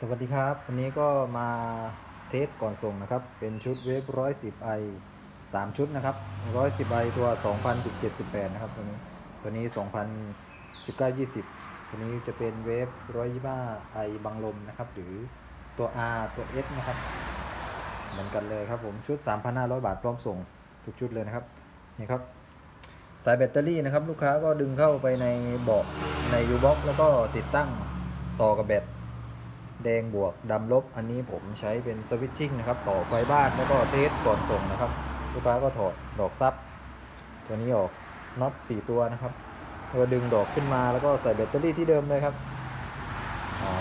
สวัสดีครับ วันนี้ก็มาเทสก่อนส่งนะครับ เป็นชุดเวฟ110 i 3ชุดนะครับ110 i ตัว2017 18นะครับ ตัวนี้ตัวนี้2019 20ตัวนี้จะเป็นเวฟ125 i บังลมนะครับ หรือตัว R ตัว S นะครับ เหมือนกันเลยครับผมชุด 3,500 บาทพร้อมส่งทุกชุดเลยนะครับนี่ครับสายแบตเตอรี่นะครับ ลูกค้าก็ดึงเข้าไปในเบาะใน U-box แล้วก็ติดตั้งต่อกับแบต แดงบวกดำลบ อันนี้ผมใช้เป็นสวิตชิ่งนะครับ ต่อไฟบ้านแล้วก็เทสก่อนส่งนะครับลูกค้าก็ถอดดอกซับตัวนี้ออกน็อต4ตัวนะครับแล้วก็ดึงดอกขึ้นมาแล้วก็ใส่แบตเตอรี่ที่เดิมเลยครับ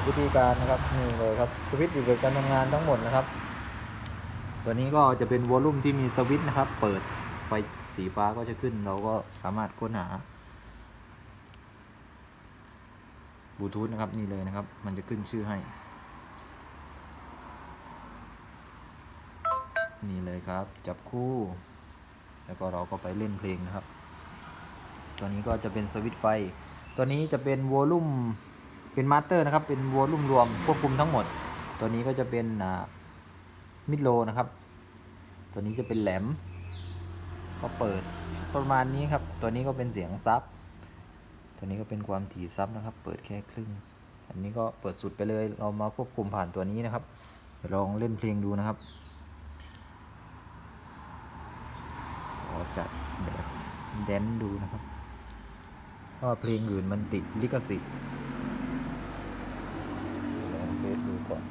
วิธีการนะครับนี่เลยครับสวิตช์อยู่กับการทำงานทั้งหมดนะครับ ตัวนี้ก็จะเป็นวอลลุ่มที่มีสวิตช์นะครับ เปิดไฟสีฟ้าก็จะขึ้น เราก็สามารถค้นหาบลูทูธนะครับนี่เลยนะครับ มันจะขึ้นชื่อให้ นี่เลยครับ จับคู่ แล้วก็เราก็ไปเล่นเพลงนะครับ ตัวนี้ก็จะเป็นสวิตไฟ ตัวนี้จะเป็นวอลลุ่มเป็นมาสเตอร์นะครับ เป็นวอลลุ่มรวมควบคุมทั้งหมด ตัวนี้ก็จะเป็นมิดโลนะครับ ตัวนี้จะเป็นแหลม ก็เปิดประมาณนี้ครับ ตัวนี้ก็เป็นเสียงซับ ตัวนี้ก็เป็นความถี่ซับนะครับ เปิดแค่ครึ่ง อันนี้ก็เปิดสุดไปเลย เรามาควบคุมผ่านตัวนี้นะครับลองเล่นเพลงดูนะครับ ขอ จัดแบบแดนดูนะครับ เพราะเพลงอื่นมันติดลิขสิทธิ์ลองเทสดูก่อน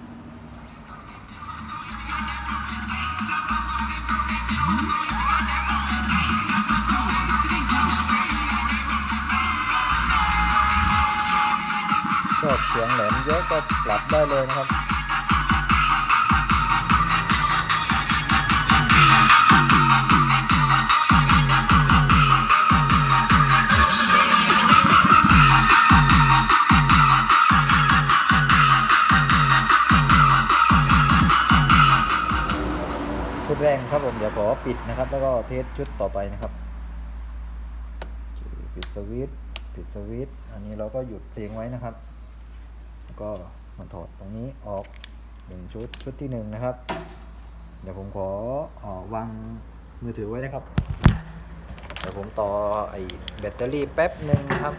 ชอบเสียงแหลมเยอะก็ปรับได้เลยนะครับ ปิดนะครับ แล้วก็เทสชุดต่อไปนะครับปิดสวิตช์ปิดสวิตช์อันนี้เราก็หยุดเพลงไว้นะครับ ก็มาถอดตรงนี้ออกหนึ่งชุดชุดที่หนึ่งนะครับ เดี๋ยวผมขอออวางมือถือไว้นะครับ เดี๋ยวผมต่อไอ้แบตเตอรี่แป๊บหนึ่งครับ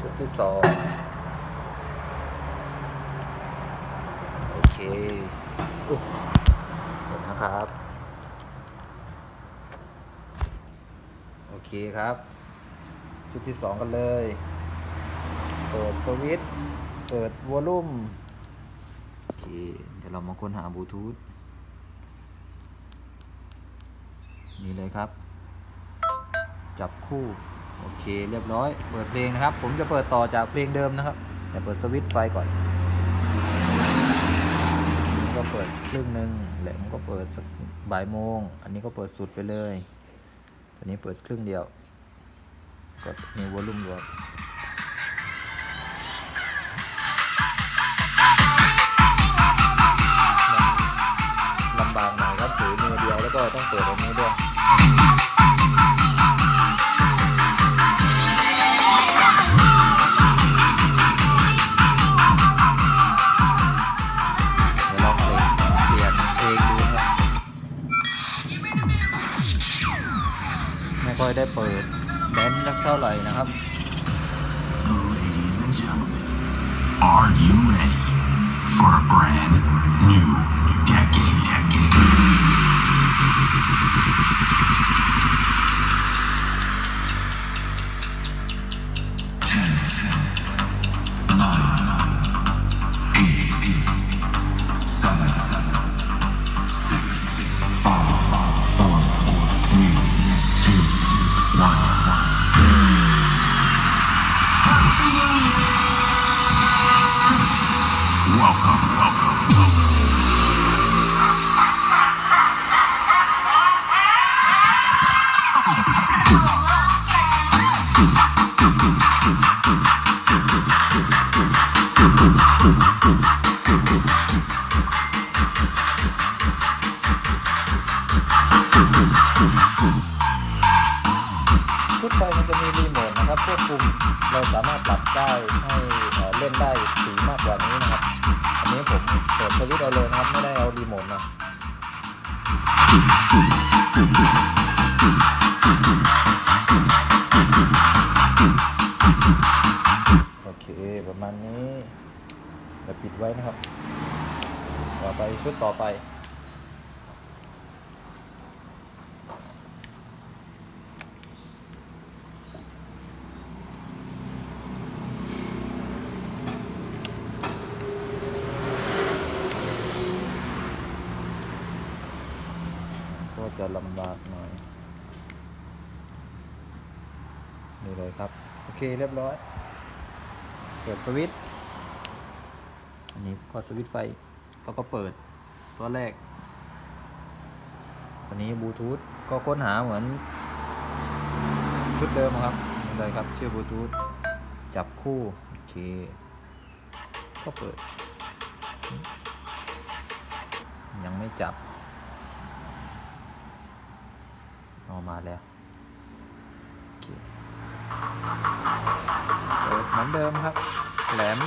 ชุดที่สองโอเคอุ๊ยเดี๋ยวนะครับ โอ เคครับ ชุดที่สองกันเลย เปิดสวิตช์เปิดวอลลุ่มโอเค เดี๋ยวเรามาค้นหาบลูทูธนี่เลยครับ จับคู่ โอเค เรียบร้อย เปิดเพลงนะครับ ผมจะเปิดต่อจากเพลงเดิมนะครับแต่เปิดสวิตช์ไฟก่อนก็เปิดครึ่งหนึ่งแหลมก็เปิดสักบ่ายโมง อันนี้ก็เปิดสุดไปเลย อันนี้เปิดครึ่งเดียว กดมีวอลลุ่มรวมลำบากหน่อยครับถือมือเดียวแล้วก็ต้องเปิดตรงนี้ ค่อยได้เปิดแดนซ์สักเท่าไหร่นะครับ Ladies and gentlemen, are you ready for a brand new decade? decade? ได้ให้เล่นได้สีมากกว่านี้นะครับ อันนี้ผมเปิดสวิตช์เอาเลยนะครับ ไม่ได้เอารีโมทมาโอเคประมาณนี้เดี๋ยวปิดไว้นะครับ ต่อไปชุดต่อไป ก็จะลำบากหน่อยนี่เลยครับ โอเคเรียบร้อย เปิดสวิตช์อันนี้ก็สวิตช์ไฟแล้วก็เปิดตัวแรกอันนี้บลูทูธก็ค้นหาเหมือน ชุดเดิมครับนี่เลยครับชื่อบลูทูธจับคู่ โอเค ก็เปิด ยังไม่จับ เอามาแล้วโอเคเปิดเหมือนเดิมครับ แหลม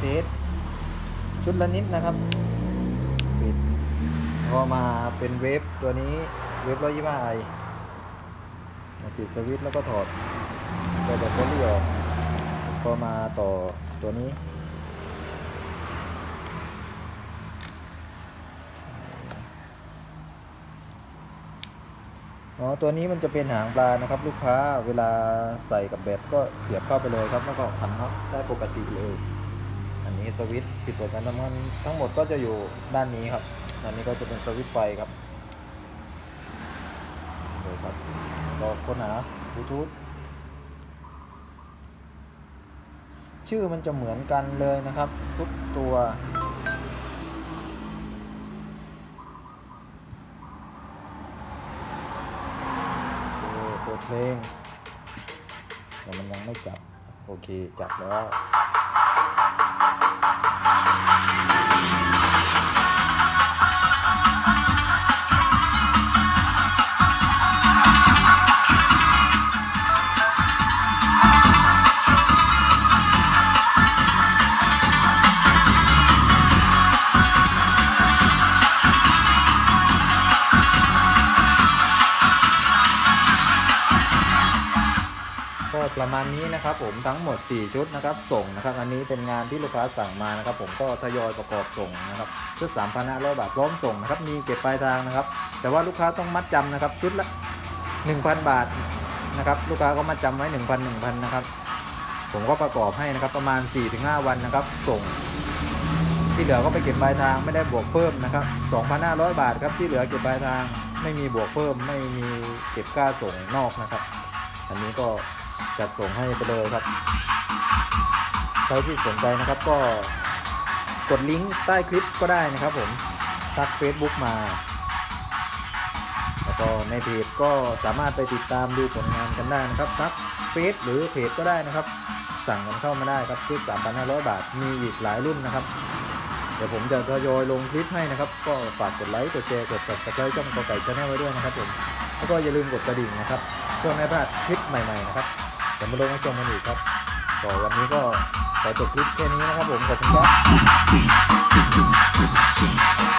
เทสชุดละนิดนะครับปิดพอมาเป็นเวฟตัวนี้เวฟร้อยยี่ห้าไอปิดสวิตช์แล้วก็ถอดตัวแบตเตอรี่ออกก็มาต่อตัวนี้อ๋อ ตัวนี้มันจะเป็นหางปลานะครับ ลูกค้าเวลาใส่กับแบตก็เสียบเข้าไปเลยครับ แล้วก็พันน็อตได้ปกติเลย นี้สวิตช์ปิดเปิดการทำงานทั้งหมดก็จะอยู่ด้านนี้ครับด้านนี้ก็จะเป็นสวิตช์ไฟครับเลยครับรอค้นหาบลูทูธชื่อมันจะเหมือนกันเลยนะครับ ทุกตัวโอเคเปิดเพลงแต่มันยังไม่จับ โอเค จับแล้ว ก็ประมาณนี้นะครับผมทั้งหมด 4 ชุดนะครับส่งนะครับ อันนี้เป็นงานที่ลูกค้าสั่งมานะครับ ผมก็ทยอยประกอบส่งนะครับชุด3,500บาทพร้อมส่งนะครับมีเก็บปลายทางนะครับ แต่ว่าลูกค้าต้องมัดจำนะครับ ชุดละ 1,000 บาทนะครับ ลูกค้าก็มัดจำไว้ 1,000 1,000นะครับผมก็ประกอบให้นะครับประมาณ 4-5 วันนะครับ ส่ง ที่เหลือก็ไปเก็บปลายทางไม่ได้บวกเพิ่มนะครับ 2,500 บาทครับที่เหลือเก็บปลายทางไม่มีบวกเพิ่มไม่มีเก็บค่าส่งนอกนะครับ อันนี้ก็ จัดส่งให้ไปเลยครับ ใครที่สนใจนะครับก็กดลิงก์ใต้คลิปก็ได้นะครับผมทัก Facebook มา แล้วก็ในเพจก็สามารถไปติดตามดูผลงานกันได้นะครับทักเฟซหรือเพจก็ได้นะครับ สั่งกันเข้ามาได้ครับชุด3,500 บาทมีอีกหลายรุ่นนะครับ เดี๋ยวผมจะทยอยลงคลิปให้นะครับ ก็ฝากกดไลค์กดแชร์กด subscribe ช่องกอไก่ชาแนลไว้ด้วยนะครับผมแล้วก็อย่าลืมกดกระดิ่งนะครับเพื่อไม่พลาดคลิปใหม่ๆนะครับ เดี๋ยวมาลงมาชมกันอีกครับก็วันนี้ก็ขอจบคลิปแค่นี้นะครับผมขอบคุณครับ